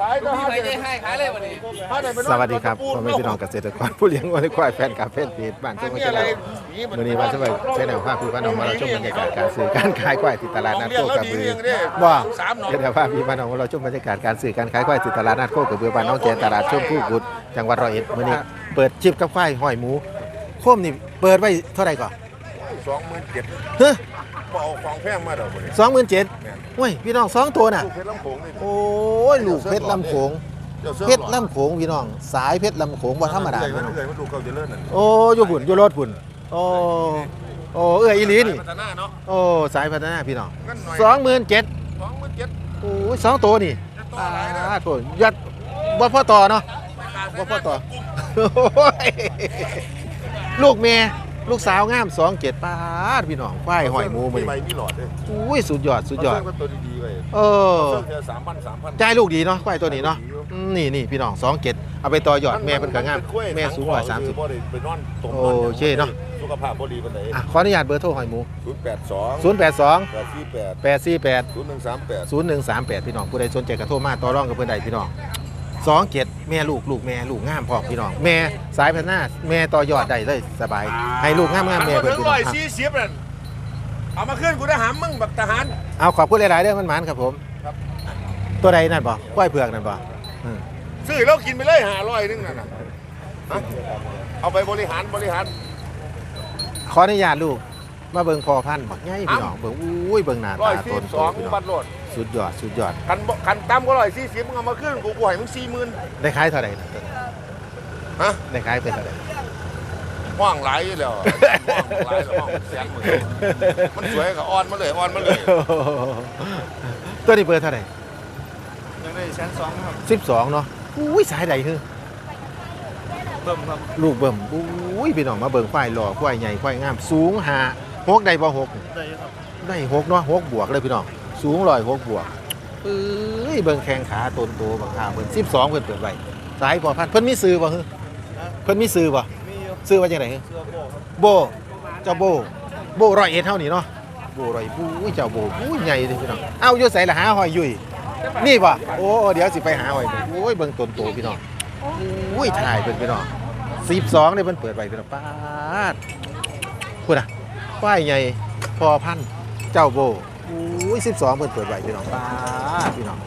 ขายก็มีห้าไปเจ็ดได้ให้ขายเลยวันนี้ห้าเจ็ดเป็นสวัสดีครับพ่อแม่พี่น้องเกษตรกรผู้เลี้ยงวัวและควายแฟนคลับเพจเพจบ้านอัเจ้านไม่นี้ใช่อะไรแล้ววันนี้วันสบายใช้แนวภาพพี่พี่น้องมาเราชมบรรยากาศการซื้อการขายควายที่ตลาดนัดโคกระบือว่าสามหนอเดี๋ยวภาพพี่พี่น้องมาเราชมบรรยากาศการซื้อการขายควายที่ตลาดนัดโคกระบือบ้านน้องแจนตลาดชมผู้กุดจังหวัดร้อยเอ็ดมื้อนี้เปิดจิบกับควายห้อยหมูโคมนี่เปิดไว้เท่าไหร่ก่อนสองหมื่นเจ็ดเฮ้ ยเอาของแพงมาเด้อคนนี้สองหมื่นเจ็ดเฮ้ยพี่น้องสองตัวน่ะ ลูกเพชรลำโขงนี่โอ้ยลูกเพชรลำโขงจ้าสื้อเพชรลำโขงพี่น้อง สายเพชรลำโขงว่าธรรมดาเลยพี่น้องเลยมาดูเก่าเจริญนั่นโอ้อยู่พุ่นอยู่รถพุ่นโอ้โอ้เอื้ออีหลีนี่พัฒนาเนาะโอ้สายพัฒนาพี่น้องงั้นหน่อยสองหมื่นเจ็ดสองหมื่นเจ็ดโอ้ยสองตัวนี่จะต่ออะไรนะอ่าโถยัดบ่พ่อต่อเนาะบ่พ่อต่อ โอ้ยลูกเมีย ลูกสาวงามสองเจ็ดปาดพี่น้องควายหอยหมูมืมีอใบมีหลอดเลยอุ้ยสุดยอดสุดยอดเาเสื้ตัวดีๆไปเออเสื้อแค่สามพันสามพันใจายลูกดีเนาะควายตัวนี้เนาะอืมนี่นี่พี่น้องสองเจ็ดเอาไปต่อยอดแม่เป็นก็งามแม่สูงกว่าสามสิบบ่ได้ไปนอนตรงโอเคเนาะสุขภาพบ่ดีปานใดอะขออนุญาตเบอร์โทรหอยหมูศูนย์แปดสอง0 8 2แปดสี่แปด8 4 8ศูนย์หนึ่งสามแปด0 1 3 8พี่น้องผู้ใดสนใจกระโทรมาต่อรองกับเพื่อนใดพี่น้อง สองเจ็ดแม่ลูกลูกแม่ลูกงามพร้อมพี่น้อง แม่สายพัฒนาแม่ต่อยอดได้เลยสบาย ให้ลูกงามงามๆแม่เพื่อนพี่น้องครับสี่สิบนั่นเอามาขึ้นกูได้หามมึงบักทหารเอาขอบคุณหลายๆเรื่องมันหมานครับผมครับตัวใดนั่นบ่กล้วยเผือกนั่นบ่อืมซื้อแล้วกินไปเลยหาร้อยนึงนั่นน่ะฮะเอาไปบริหารบริหาร ขออนุญาตลูกมาเบิ่งพอพันธุ์บักง่ายพี่น้องเบิ่งอุ้ยเบิ่งหน้าร้อตายสี่ต้นสโตองพี่น้บัองตรโหลด สุดยอดสุดยอด คันบ่คันต่ำก็ร้อยสี่สิบมึงเอามาขึ้นกูกูให้มึงสี่หมื่นได้ขายเท่าไหร่นะตัวนี้ฮะได้ขายไปเท่าไหร่ ห้องหลายอยู่แล้วห้องหลายแล้วห้องแสนหมื่นมันสวยกับอ่อนมาเลยอ่อนมาเลยตัวนี้เปิดเท่าไหร่ยังได้แสนสองครับสิบสองเนาะอุ้ยสายใดคือเบิ่มครับลูกเบิ่มอุ้ยพี่น้องมาเบิ่งควายหล่อควายใหญ่ควายงามสูงหาหกได้บ่หกได้ครับได้หกเนาะหกบวกเลยพี่น้อง สูงร้อยหกบวกเอ้ยเบิ่งแข้งขาตนโตบางข้างเพิ่นสิบสองเพิ่นเปิดไว้สายพอพันเพิ่นมีซื้อบ่ฮึเพิ่นมีซื้อบ่มีอยู่ซื้อว่าจังไดฮึเสื้อโบครับโบเจ้าโบโบร้อยเอ็ดเท่านี้เนาะโบร้อยอุ้ยเจ้าโบอุ้ยใหญ่เลยพี่น้องเอ้าอยู่ไสล่ะหาหอยยุ่ยนี่บ่โอ้เดี๋ยวสิไปหาหอยเบิ่งโอ้ยเบิ่งตนโตพี่น้องอุ้ยถ่ายเพิ่นพี่น้อง12นี่เพิ่นเปิดไว้พี่น้องปาดพุ่นน่ะป้ายใหญ่พอพันธุ์เจ้าโบ อุ้ย12เพิ่นเปิดไว้พี่น้องปาดพี่น้อง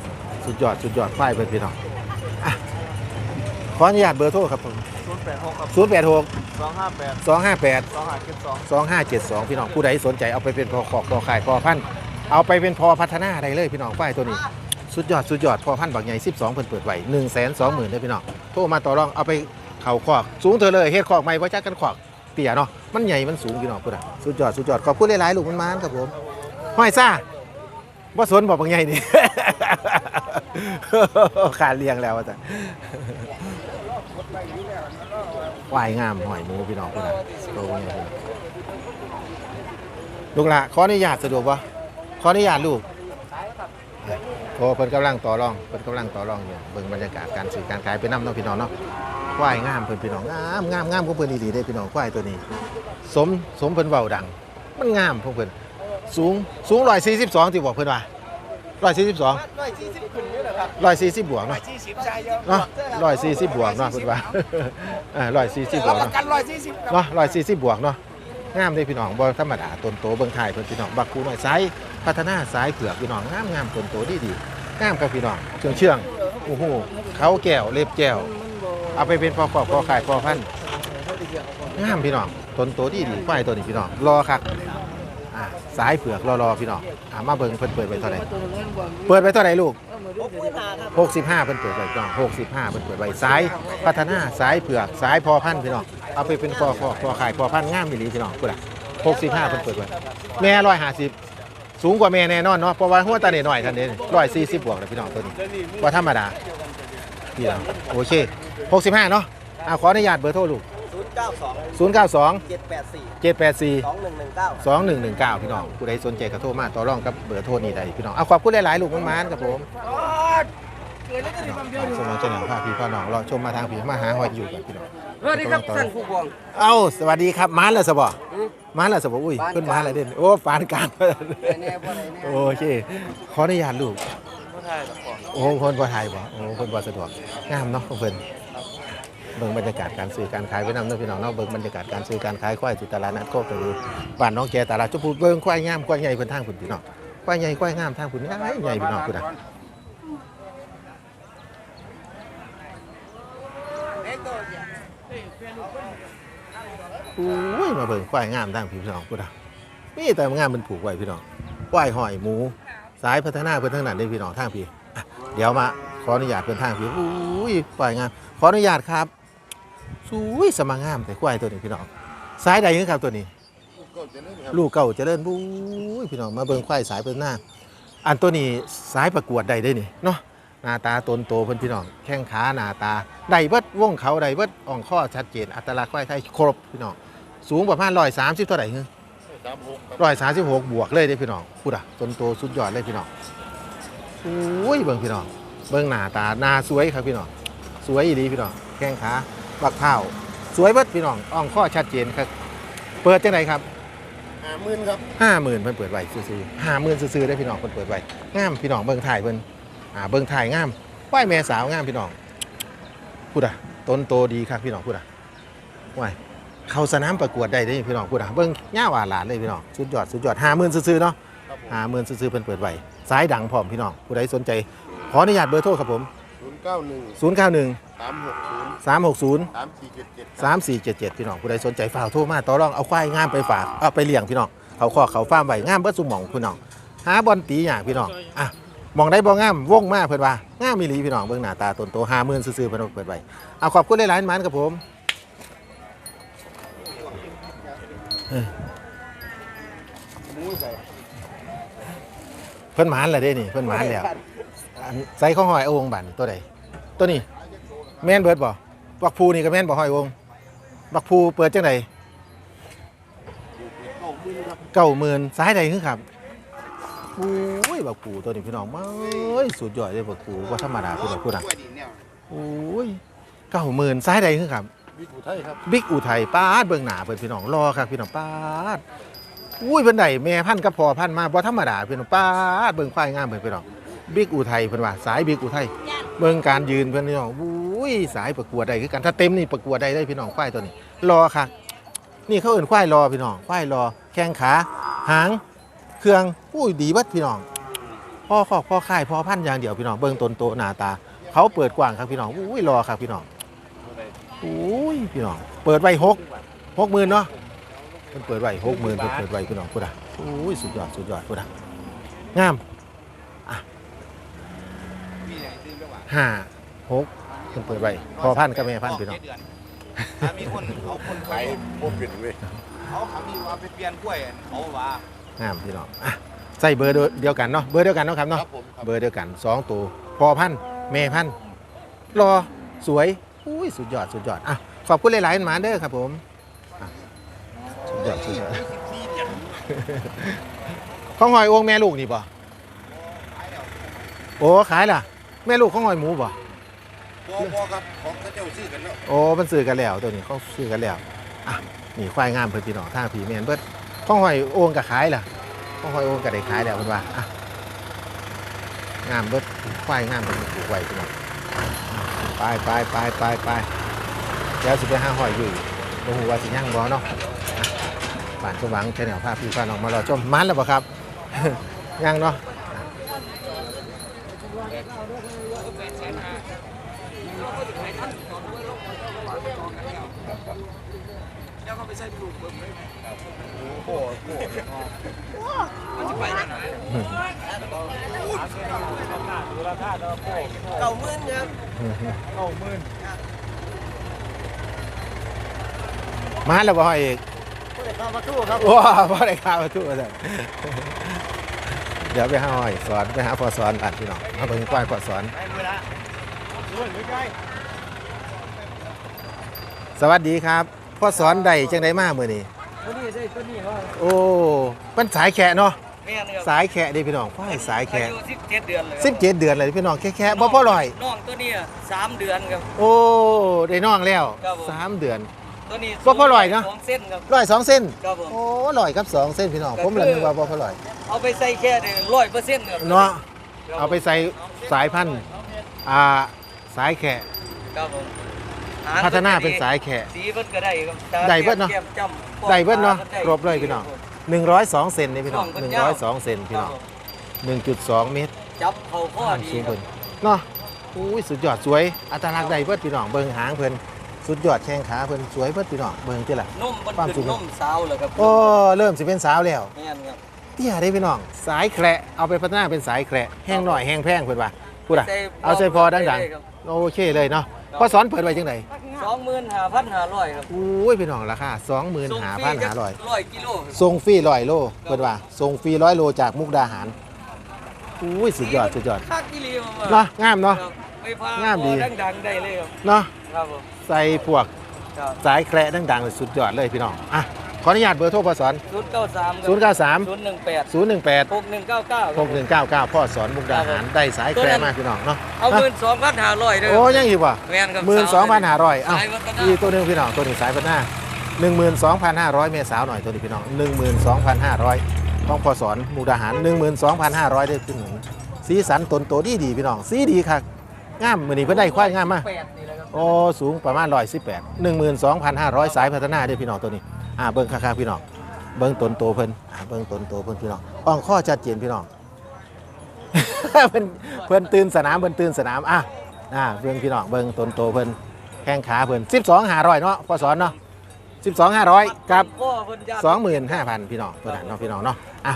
สุดยอดสุดยอดป้ายเพิ่นพี่น้องอะขออนุญาตเบอร์โทรครับผมศูนย์แปดหกครับ086สองห้าแปด258สองห้าเจ็ดสอง 2572 พี่น้องผู้ใดสนใจเอาไปเป็นพอขอกพอขายพอพันธุ์เอาไปเป็นพอพัฒนาได้เลยพี่น้องป้ายตัวนี้ สุดยอดสุดยอดพอพันธุ์บักใหญ่ 12เพิ่นเปิดไว้1 2 0 0 0 0เลยพี่น้องโทรมาต่อรองเอาไปเข่าคอกสูงเธอเลยเฮ็ดคอกใหม่บ่จักกันคอกเตี่ยเนาะมันใหญ่มันสูงพี่น้องพุ่นน่ะสุดยอดสุดยอดขอบคุณหลายๆลูกมันมานครับผม ห้อยซ่าบ่าสวนบอกบักใหญ่นี่ ขาดเลี้ยงแล้วว่าจ้ะควายงามหอยหมูพี่น้องพุ่นน่ะโตบักใหญ่พุ่นน่ะลูกละขออนุญาตสะดวกปะขออนุญาตลูกโอ้เพิ่นกำลังต่อรองเพิ่นกำลังต่อรองอยู่เบิ่งบรรยากาศการซื้อการขายไปนำเนาะพี่น้องเนาะควายงามเพิ่นพี่น้องงามงามงามของเพิ่นดีๆเด้พี่น้องควายตัวนี้ สมสมเพิ่นเว้าดัง มันงามของเพิ่น สูงสูง142ที่บอกเพิ่นว่า142ร้อยสี่สิบขึ้นนี่แหละครับ140บวกร้อเนาะยสี่สิบใช่เยอะเนาะ140บวกเนาะเพิ่นว่าอ่า140บวรับกประเนาะ กันร้อยสี่สิบครับเนาะร้อยสี่สิบบวกเนาะงามเลยพี่น้องบ่ธรรมดาต้นโตเบิ่งไทายเพิ่นพี่น้องบักคูหน่อยสายพัฒนาสายเผือกพี่น้องงามงามต้นโตดีดีงามครับพี่น้องเชื่องเชื่องโอ้โหเขาแก้วเล็บแก้วเอาไปเป็นพอขอบพอขายพอพันธุ์งามพี่น้องต้นโตดีดีควายตัวนี้พี่น้องรอคักอ่า สายเผือกรอรอพี่น้องอ่ามาเบิ่งเพิ่นเปิดไว้เท่าไหร่เปิดไว้เท่าไหร่ลูก65เพิ่นเปิดไว้พี่น้อง65เพิ่นเปิดไว้สายพัฒนาสายเผือกสายพอพันธุ์พี่น้องเอาไปเป็นพอพอพอขายพอพันธุ์งามอีหลีพี่น้องพุ่นน่ะ65เพิ่นเปิดไว้แม่150สูงกว่าแม่แน่นอนเนาะเพราะว่าหัวตาเน้อยท่านนี้140บวกเลยพี่น้องตัวนี้ว่าธรรมดาพี่น้องโอเค65เนาะอ่าขออนุญาตเบอร์โทรลูก ศูนย์เก้าสอง092เจ็ดแปดสี่784สองหนึ่งหนึ่งเก้า2119 พี่น้องผู้ใดสนใจก็โทรมาต่อรองกับเบอร์โทรนี้ได้พี่น้องเอาขอบคุณหลายๆลูกมันมานครับผมเกิดแล้วจะได้ความเดียวสมองเจะหนังพาพี่พ่อน้องรอชมมาทางพี่มาหาหอยอยู่กันพี่น้องสวัสดีครับท่านผู้กองเอ้าสวัสดีครับมานแล้วสบอมานแล้วสบออุ้ยปานกลางขึ้นมาแล้วเด่นโอ้ปานกลางแน่บ่ได้แน่โอเคขออนุญาตลูกไทยกับก่อนโอ้คนบ่ไทยบ่โอ้คนบ่สะดวกงามเนาะของเพิ่น เบิ่งบรรยากาศการซื้อการขายไว้นำเนาะพี่น้องเนาะเบิ่งบรรยากาศการซื้อการขายควายที่ตลาดนัดโคกระบือบ้านน้องแกตลาดจุพูเบิ่งควายงามควายใหญ่เพิ่นทางพุ่นพี่น้องควายใหญ่ควายงามทางพุ่นใหญ่ใหญ่พี่น้องพุ่นะโอ้ยมาเบิ่งควายงามทางพี่น้องพุ่นน่ะมีแต่งามมันผูกไว้พี่น้องควายหอยหมู สายพัฒนาเพิ่นทางนั้นเด้พี่น้องทางพี่เดี๋ยวมาขออนุญาตเพิ่นทางพี่อุ้ยควายงามขออนุญาตครับ สวยสมังงามแต่ควายตัวนี้พี่น้องสายใดคือครับตัวนี้ก็จะนี่ครับลูกเก่าเจริญบุ้ยพี่น้องมาเบิ่งควายสายเพิ่นหน้าอันตัวนี้สายประกวดใดได้นี่เนาะหน้าตาตนโตเพิ่นพี่น้องแข้งขาหน้าตาใดเบิดวงเขาใดเบิดอ่องข้อชัดเจนอัตลักษณ์ควายไทยครบพี่น้องสูงประมาณ130เท่าไหร่ฮึสามหกครับร้อยสามสิบหกบวกเลยเด้พี่น้องพูดอะตนโตสุดยอดเลยพี่น้องโอ้ยเบิ่งพี่น้องเบิ่งหน้าตาหน้าสวยครับพี่น้องสวยอีดีพี่น้องแข้งขา บักเท้าสวยเบิดพี่น้องอ่องข้อชัดเจนครับ เปิดจังไดครับห้าหมื่นครับห้าหมื่นเพิ่นเปิดไว้ซื้อๆห้าหมื่นซื้อๆได้พี่น้องเพิ่นเปิดไว้งามพี่น้องเบิ่งถ่ายเพิ่นอ่าเบิ่งถ่ายงามป้ายแม่สาวงามพี่น้องพูดอะต้นโตดีครับพี่น้องพูดอะว้ายเข้าสนามประกวดได้เด้พี่น้องพูดอะเบิ่งย่าหวาหลานเลยพี่น้องสุดยอดสุดยอดห้าหมื่นซื้อๆเนาะ ครับผมห้าหมื่นซื้อๆเพิ่นเปิดไว้สายดังพร้อมพี่น้อง ผู้ใดสนใจ ขออนุญาตเบอร์โทรครับผมศูนย์ เก้าหนึ่ง091 สามหกศูนย์360 สามสี่เจ็ดเจ็ด3477 พี่น้องผู้ใดสนใจฝากโทรมาต่อรองเอาควายงามไปฝากเอาไปเลี้ยงพี่น้องเขาขอเขาฟาร์มไว้งามเบิดสุหมองพี่น้องหาบอลตีอย่างพี่น้องอะมองได้บ่งามวงมาเพิ่นว่างามมีหลีพี่น้องเบิ่งหน้าตาตนโต50,000ซื่อๆเพิ่นเอาเปิดไว้เอาขอบคุณหลายๆหมันครับผมเออเพิ่นหมานแล้วเด้นี่เพิ่นหมานแล้วอันใส่ข้องหอยเอาวงบันตัวใด ตัวนี้แม่นเบิดบ่บักภูนี่ก็แม่นบ่หอยวงบักภูเปิดจังไดเก้าหมื่นสายใดคือครับโอ้ยบักภูตัวนี้พี่น้องมาเอ้ยสุดยอดเลยบักภูว่าธรรมดาพี่น้องพูดนะโอ้ยเก้าหมื่นสายใดคือครับวิกุไทยครับบิ๊กอุทัยป้าดเบิ่งหน้าเพิ่นพี่น้องรอครับพี่น้องป้าดอุ้ยเพิ่นได้แม่พันธุ์กับพ่อพันธุ์มาบ่ธรรมดาพี่น้องป้าดเบิ่งควายงามเพิ่นพี่น้องบิ๊กอุทัยเพิ่นว่าสายบิ๊กอุทัย เบิ่งการยืนเพิ่อนพี่น้องอุ้ยสายประกวดได้คือกันถ้าเต็มนี่ประกวดได้ได้พี่น้องควายตัวนี้รอค่ะ นี่เขาเอื่นควายรอพี่น้องควายรอ แข้งขาหางเครื่องอุ้ยดีเบัดพี่น้องพ่อขอกพ่อค่ายพ่อพันธุ์อย่างเดียวพี่น้องเบิ่งตนโตหน้าตา เขาเปิดกว้างครับพี่น้องอุ้ยรอครับพี่น้องอุ้ยพี่น้องเปิดไว้หกหกหมื่นเนาะเพิ่นเปิดไว้หกหมื่นเพิ่นเปิดไว้พี่น้องพูดอะอุ้ยสุดยอดสุดยอดพูดอะงามอะ ห้าหกเพิ่นเปิดไว้พอพันธุ์กับแม่พันธุ์พี่น้อง ถ้ามีคนเอาคนขายพวกเป็นเว้ยเขาเขามีว่าไปเปลี่ยนกล้วยเขาว่า งามพี่น้องอะใส่เบอร์เดียวกันเนาะเบอร์เดียวกันเนาะครับคเนาะรับผมครับเบอร์เดียวกันสองตัวพอพันธุ์แม่พันธุ์รอสวยอุ้ยสุดยอดสุดยอดอะขอบคุณหลายๆหมาเด้อครับผมอะสุดยอดสุดยอดข้าวหอยองค์แม่ลูกนี่ป่ะโอ้ขายล่ะ แม่ลูกข้าวหอยหมูป่ะพอพอครับของเขาเจ้าซื้อกันแล้วโอ้มันซื้อกันแล้วตัวนี้เขาซื้อกันแล้วอะนี่ควายงามเพิ่นพี่น้องทางผีแมนเบิดข้าวหอยโองกับขายล่ะข้าวหอยโองกับได้ขายแล้วเพิ่นว่าอะงามเบิดควายงามเพิ่นปลูกไว้พี่น้องไปไปไปไปไปเดี๋ยวสิไปหาหอยอยู่บ่ฮู้ว่าสิยังบ่เนาะอะบ้านสว่างแชนแนลพาพี่พาน้องมารอชมมันแล้วบ่ครับยังเนาะ เก้าหมื่นครับมาแล้วบ่หอยอีกเข้ามาตู้ครับว้าพ่อได้ข่าวทุกคนเลย เดี๋ยวไปหาหอยสอนไปหาพอสอนอ่านพี่น้องเอาไปกว้ายพอสอนเวลาด้วยไม่ใกล้สวัสดีครับพ่อสอนใดจังไดมาเมื่อนี้ตัวนี้ใช่ตัวนี้ว่าโอ้มันสายแขะเนาะแม่นครับสายแขะเดิพี่น้องควายสายแขะอายุสิบเจ็ดเดือนเลยสิบเจ็ดเดือนเลยพี่น้องแค่แค่บ่พ่อลอย น้องตัวนี้สามเดือนครับ โอ้ได้น้องแล้วครับผม สามเดือน ตัวนี้บ่พอร่อยเนอะ สองเส้นครับ ร้อยสองเส้น ครับผม โอ้ลอยครับสองเส้นพี่น้อง ก็ผมเลยคือ นึกว่าบ่พ่อลอย เอาไปใส่แค่ได้ร้อยเปอร์เซ็นต์ครับเนาะเอาไปใส่สายพันธุ์อ่าสายแขะครับผมหงพัฒนาเป็นสายแขะสีเพิ่นก็ได้ครับตาได้เบิดเนาะแก้มจ้ำได้เบิดเนาะปอครบเลยพี่น้อง102เซนนี่พี่น้องช่วงเพิ่นยาว102เซนพี่คน้รัอบงผม1.2เมตรจับเขาข้อความดีสูงครัเพิ่บนเนาะอุ้ยสุดยอดสวยอัตลักษณ์ใดเบิดพี่น้องเบิ่งหางเพิ่นสุดยอดแข้งขาเพิ่นสวยเบิดพี่น้องเบิ่งติล่ะนุ่มมันความสูขึ้งนนุ่มสาวเลยครับโอ้เริ่มสิเป็นสาวแล้วแม่นครับ เตี้ยได้พี่น้อง สายแคระเอาไปพัฒนาเป็นสายแคระแห้งหน่อยแห้งแพงเพิ่นว่าพูดอะเอาใส่พอดังๆโอเคเลยเนาะพอสอนเปิดไว้จังไดสองหมื่นห้าพันห้าร้อยครับอุ้ยพี่น้องราคาส่งฟรีจัก25,500ร้อยกิโลครับส่งฟรีร้อยโลเพิ่นว่าส่งฟรีร้อยโลจากมุกดาหารอุ้ยสุดยอดสุดยอดคักอีหลีมาเนาะงามเนาะครับไปพางามดีพอดังๆได้เลยครับเนาะครับผมใส่พวกครับสายแคระดังๆเลยสุดยอดเลยพี่น้องอะ ขออนุญาตเบอร์โทรพอสอน ศูนย์เก้าสาม093 ศูนย์หนึ่งแปด018 หกหนึ่งเก้าเก้า 6199 พ่อสอนมุกดาหารได้สายแคระมากพี่น้องเนาะเอาเงินสองพันห้าร้อยเลย โอ้ยังอีกว่ะแม่นครับหมื่นสองพันห้าร้อยอ้าวสายวัฒนะ อีกตัวหนึงพี่น้องตัวนี้สายพันหน้าหนึ่งหมื่นสองพันห้าร้อยเมษาวหน่อยตัวนี้พี่น้องหนึ่งหมื่นสองพันห้าร้อยต้องพอสอนมุกดาหารหนึ่งหมื่นสองพันห้าร้อยได้ขึ้นหนึ่งสีสันตนโตดีดีพี่น้องสีดีค่ะงามมือนี้เพิ่นได้ควายงามมาก แปดนี่แหละครับ โอ้สูงประมาณร้อยสิบแปดหนึ่งหมื่นสองพันห้าร้อยสายพัฒนาได้อพี่น้องตัวนี้ อ่าเบิ้งค่าๆพี่น้องเบิ้งตนโตเพิ่นอ่าเบิ้งตนโตเพิ่นพี่น้องอ่องข้อชัดเจนพี่น้อง เพิ่นเพิ่นตื่นสนามเพิ่นตื่นสนามอะอ่าเบิ้งพี่น้องเบิ้งตนโตเพิ่นแข้งขาเพิ่นสิบสองห้าร้อยเนาะพอสอนเนาะสิบสองห้าร้อยกับพ่อเพิ่นญาติสองหมื่นห้าพันพี่น้องตัวนั้นเนาะพี่น้องเนาะอะ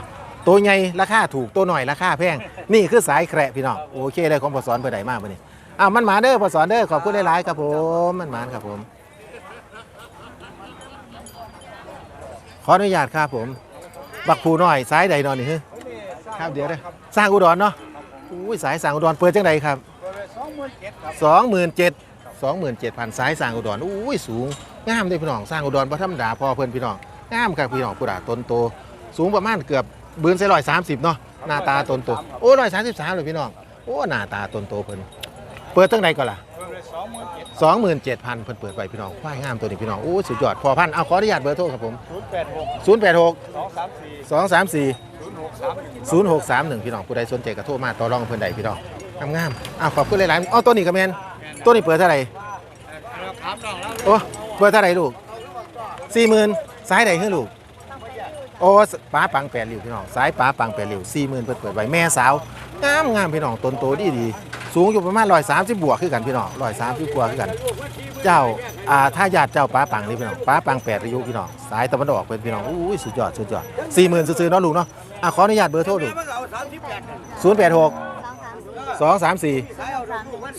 ตัวใหญ่ราคาถูกตัวหน่อยราคาแพงนี่คือสายแคระพี่น้องโอเคเลยของพอสอนเพิ่นได้มากมื้อนี้อ้าวมันหมาเด้อพอสอนเด้อขอบคุณหลายๆครับผมมันหมานครับผม ขออนุญาตครับผม บักผูน้อยสายใดนอนนี่ฮะครับเดี๋ยวเด้อสร้างอุดรเนาะอุ้ยสายสร้างอุดรเปิดจังใดครับสองหมื่นเจ็ดสองหมื่นเจ็ดพันสายสร้างอุดรอุ้ยสูงงามเลยพี่น้องสร้างอุดรบ่ธรรมดาพอเพิ่นพี่น้องงามครับพี่น้องผู้ดาต้นโต สูงประมาณเกือบบืนใส่ร้อยสามสิบเนาะหน้าตาต้นโตโอ้ร้อยสามสิบสามเลยพี่น้องโอ้หน้าตาต้นโตเพิ่นเปิดจังใดก่อนล่ะ สองหมื่นเจ็ดพันเพิ่นเปิดไว้พี่น้องควายงามตัวนี้พี่น้องโอ้สุดยอดพอพันเอาขออนุญาตเบอร์โทรครับผมศูนย์แปดหกศูนย์แปดหกสองสามสี่สองสามสี่ศูนย์หกสามหนึ่ง0631พี่น้องผู้ใดสนใจก็โทรมาต่อรองเพิ่นใดพี่น้องงามๆอ้าวขอบคุณหลายๆเอาตัวนี้ก็แม่นตัวนี้เปิดเท่าไหร่ถามน้องแล้วโอ้เปิดเท่าไหร่ลูก40,000สายใดให้ลูกโอ้ป้าปังแปดริ้วพี่น้องสายป้าปังแปดริ้ว40,000เปิดเปิดไว้แม่สาว งามงามพี่น้องต้นโตดีดีสูงอยู่ประมาณ130บวกคือกันพี่น้อง130กว่าคือกัน เจ้าอ่าถ้าญาติเจ้าป้าปังนี่พี่น้องป้าปังแปดริ้วพี่น้องสายตะวันออกเป็นพี่น้องอุ้ยสุดยอดสุดยอด40,000ซื้อๆเนาะลูกเนาะอะขออนุญาตเบอร์โทรลูก086สองสามสี่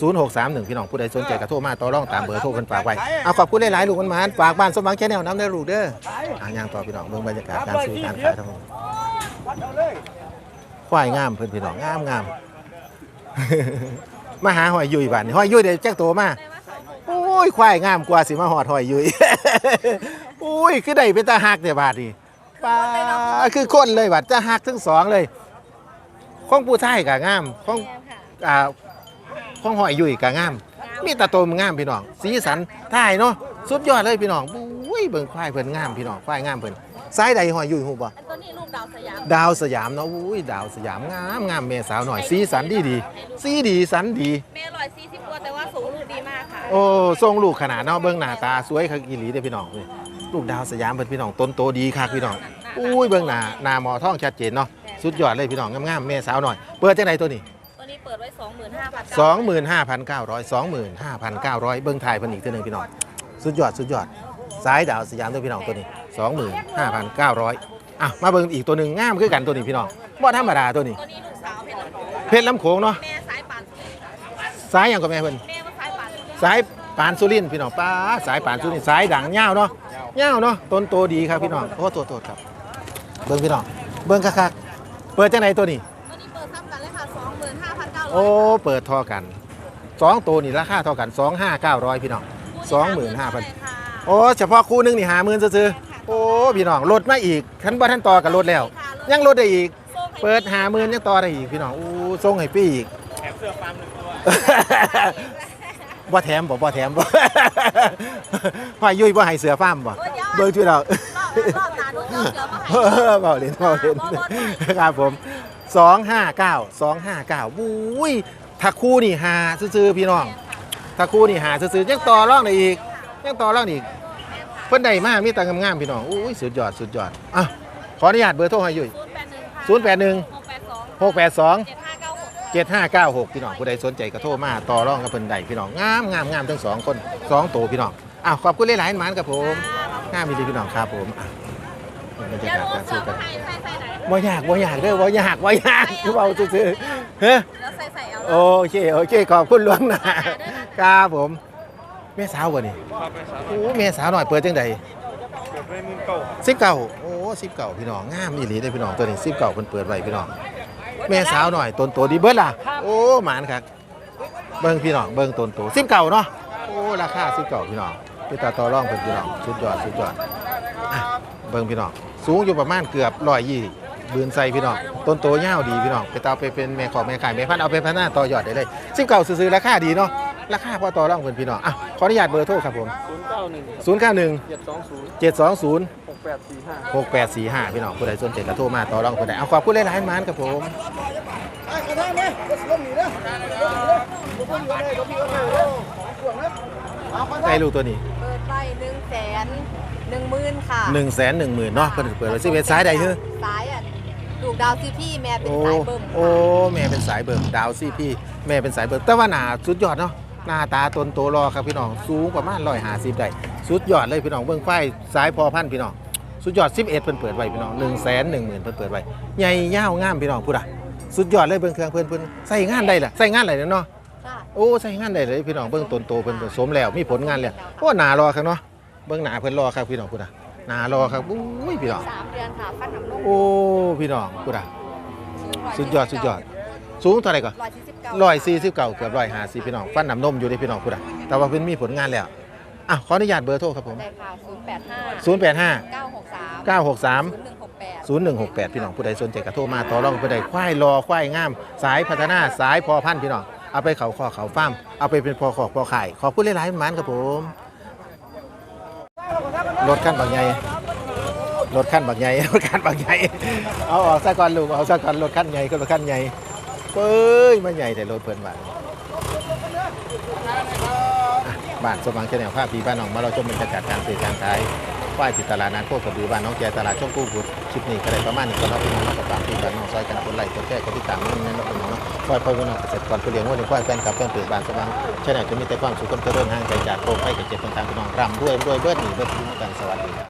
ศูนย์หกสามหนึ่งพี่น้องผู้ใดสนใจก็โทรมาต่อรองตามเบอร์โทรกันฝากไว้เอาขอบคุณหลายๆลูกมันมาฝากบ้านสมหวังแชนแนลน้ำได้ลูกเด้ออ่างยางต่อพี่น้องเบิ่งบรรยากาศการซื้อการขายทั้งหมด ควายงามเพื่อนพี่น้องงามงามมาหาหอยยุยบ้านนี่หอยยุยเดี๋ยวแจ้งตัวมาโอ้ยควายงามกว่าสิมาหอดหอยยุยโอ้ยคือได้เป็นตาหักเดี๋ยวบาดนี่ป้าคือคนเลยบาดจะหักทั้งสองเลยของผู้ชายก็งามของอ่าของหอยยุ่ยกะงาม มีแตาโตมงามพี่น้อง สีสันถ่ายเนาะสุดยอดเลยพี่น้องบุ้ยเบิ่งควายเพิ่นงามพี่น้องควายงามเพิ่น สายใดหอยยุ่ยฮู้บ่อันตัวนี้ลูกดาวสยามดาวสยามเนาะอุ้ยดาวสยามงามงามแม่สาวหน่อยสีสันดีดีสีดีสันดีแม่ร้อยสี่สิบกว่าแต่ว่าสูงลูกดีมากค่ะโอ้ทรงลูกขนาดเนาะเบิ่งหน้าตาสวยคักอีหลีเด้อพี่น้องเว้ยลูกดาวสยามเพิ่นพี่น้องต้นโตดีคักพี่น้องอุ้ยเบิ่งหน้าหน้าหมอท้องชัดเจนเนาะสุดยอดเลยพี่น้องงามๆแม่สาวหน่อยเปิดจังไดตัวนี้ตัวนี้เปิดไว้สองหมื่นห้าพันสองหมื่นห้าพันเก้าร้อยสองหมื่นห้าพันเก้าร้อยเบิ้งไทยเพิ่นอีกตัวหนึ่งพี่น้องสุดยอดสุดยอด สายดาวสยามด้วยพี่น้องตัวนี้ 25,900อะมาเบิ่งอีกตัวหนึ่งงามคือกันตัวนี้พี่น้องบ่ธรรมดาตัวนี้ ตัวนี้ลูกสาวเพชรลำโขงเลำโขงเนาะสายยอย่างกับแม่เพิ่นสายปานสายปานสุรินพี่น้องป้าสายปานสุรินสายด่างเงาเนาะเงาเนาะต้นโตดีครับพี่น้องโอ้ตัวตัวครับ เบิ่งพี่น้องเบิ่งคักๆเปิดจากไหนตัวนี้ตัวนี้เปิดซ้ำกันเลยค่ะ25,900โอ้เปิดทอกันสองตัวนี้ราคาท่ากัน 25,900 พี่น้อง 25,000 โอ้เฉพาะคู่หนึงนี่หาหมื่นซื้อๆโอ้พี่น้องลดมาอีกคันบ่ท่านต่อกับลดแล้ว ยังลดได้อีก เปิดหาหมื่นยังต่อได้อีกพี่น้องอู้ส่งให้พี่อีกแถมเสื้อฟาร์มหนึ่งตัวบ่แถมบ่บ่แถมบ่พ่อยุ้ยบ่ให้เสือฟาร์มบ่เบิ่งที่เรารอบรอบหนาดูเจ้าเสือมาให้เออเบาเล่นเบาเล่นครับผมสองห้าเก้าสองห้าเก้าบุ้ยถ้าคู่นี่หาซื้อๆพี่น้องถ้าคู่นี่หาซื้อๆยังต่อรองได้อีก ยังต่อรองได้อีกเพิ่นได้มากมีแต่งามๆพี่น้องอุ้ยสุดยอดสุดยอดอะขออนุญาตเบอร์โทรให้ยุ้ยศูนย์แปดหนึ่งค่ะ081หกแปดสอง682เจ็ดห้าเก้าหก7596พี่น้องผู้ใดสนใจก็โทรมาต่อรองกับเพิ่นได้พี่น้องงามงามงามทั้งสองคนสองตัวพี่น้องอ้าวขอบคุณหลายๆหมานครับผมงามมีดีพี่น้องครับผมอะบรรเดี๋ยากาศยวรู้การสอซื้งอกันให้ใส่ใส่ไหนบ่ยากบ่ยากเด้อบ่ยากบ่ยากคือเบาซื่อๆเฮ้ยแล้วใส่ใส่เอาโอเคโอเคขอบคุณหลวงหนะครับผม แม่สาวบ่นี่ครับเป็นสามโอ้แม่สาวหน่อยเปิดจังไดเกิดไว้หมื่นเก้าสิบเก้าโอ้สิบเก้าพี่น้องงามอีหลีได้อพี่น้องตัวนี้สิบเก้าเพิ่นเปิดไว้พี่น้องแม่สาวหน่อยต้นโตดีเบิดล่ะโอ้หมานครับเบิ่งพี่น้องเบิ่งต้นโตสิบเก้าเนาะโอ้ราคาสิบเก้าพี่น้องพี่ตาต่อรองเพิ่นพี่น้องสุดยอดสุดยอดอะเบิ่งพี่น้องสูงอยู่ประมาณเกือบร้อยยี่บืนใส่พี่น้องต้นโตยาวดีพี่น้องไปตาไปเป็นแม่ขอบแม่ขายแม่พันธุ์เอาไปพัฒนาต่อยอดได้เลยสิบเก้าซื้อๆราคาดีเนาะ ราคาพอต่อรองเพิ่นพี่น้องอะขออนุญาตเบอร์โทรครับผมศูนย์เก้าหนึ่ง091 เจ็ดสองศูนย์720 หกแปดสี่ห้าหกแปดสี่ห้าพี่น้องผู้ใดสนใจก็โทรมาต่อรองผู้ใดเอาขอบคุณหลายๆมานครับผมใส่ลูกตัวนี้เปิดไปหนึ่งแสนหนึ่งหมื่นค่ะหนึ่งแสนหนึ่งหมื่นเนาะเพิ่นเปิดไว้สิเป็นสายใดเฮ้อสายอะลูกดาวซีพี่แม่เป็นโอ้สายเบิ่มโอ้ แม่เป็นสายเบิ่มดาวซี่พี่ แม่เป็นสายเบิ่มแต่ว่าหน้าสุดยอดเนาะ หน้าตาตนโตรอครับพี่น้อง สูงประมาณร้อยห้าสิบได้สุดยอดเลยพี่น้องเบิ่งควายสายพอพันธุ์พี่น้อง สุดยอด11เพิ่นเปิดไว้พี่น้อง1 1 0 0 0 0เพิ่นเปิดไว้ใหญ่ยาวงามพี่น้องพูดอะสุดยอดเลยเบิ่งเครื่องเพิ่นเพิ่นใส่งานได้ล่ะใส่งานอะไรเนาะค่ะโอ้ใส่งานได้เลยพี่น้องเบิ่งตนโตเพิ่นเพิ่นสมแล้วมีผลงานแล้วโอ้หนารอครับเนาะเบิ่งหนาเพิ่นรอครับพี่น้องพูดอะหนารอครับอุ้ยพี่น้องสามเดือนค่ะฟันน้ำนมโอ้พี่น้องพูดอะสุดยอดสุดยอด สูงเท่าไหร่ก่อนร้อยสี่สิบเก้าร้อยสี่สิบเก้าเกือบร้อยห้าสิบพี่น้องฟันน้ำนมอยู่เด้พี่น้องพูดอะแต่ว่าเพิ่นมีผลงานแล้วอะขออนุญาตเบอร์โทรครับผมได้ค่ะศูนย์แปดห้าศูนย์แปดห้าเก้าหกสามเก้าหกสามศูนย์หนึ่งหกแปด0168พี่น้องผู้ใดสนใจก็โทรมาต่อรองผู้ใดควายรอควายงาม สายพัฒนาสายพอพันธุ์พี่น้องเอาไปเขาคอเขาฟาร์มเอาไปเป็นพอขอกพอขายขอบคุณหลายๆหมันครับผมรถขั้นบางใหญ่รถขั้นบางใหญ่รถขั้นบางใหญ่เอาออกซะก่อนลูกเอาซะก่อนรถขั้นใหญ่ก็รถขั้นใหญ่ เป้ยมาใหญ่แต่รถเพิ่นบ้านบ้านสว่างเชนแนลภาพพีบ้านน้องมาเราชมบรรยากาศการซื้อการขายควายติดตลาดนัดโคกระบือบ้านน้องแกตลาดช่องกู้บุตรคลิปนี้ก็ได้ประมาณนี้ก็รับพี่น้องกับตามที่บ้านน้องซอยกันคนไลค์กดแชร์กดติดตามนี่นั่นเป็นน้องควายพ่อพี่น้องเกษตรกรผู้เลี้ยงวัวเลี้ยงควายแฟนคลับแฟนเพจบ้านสว่างเชนแนลจะมีแต่ความสุขความเจริญห่างไกลจากโรคภัยกับเจ็บต่างๆพี่น้องร่ำรวยรวยเบิดหนีเบิดทิ้งกันสวัสดีครับ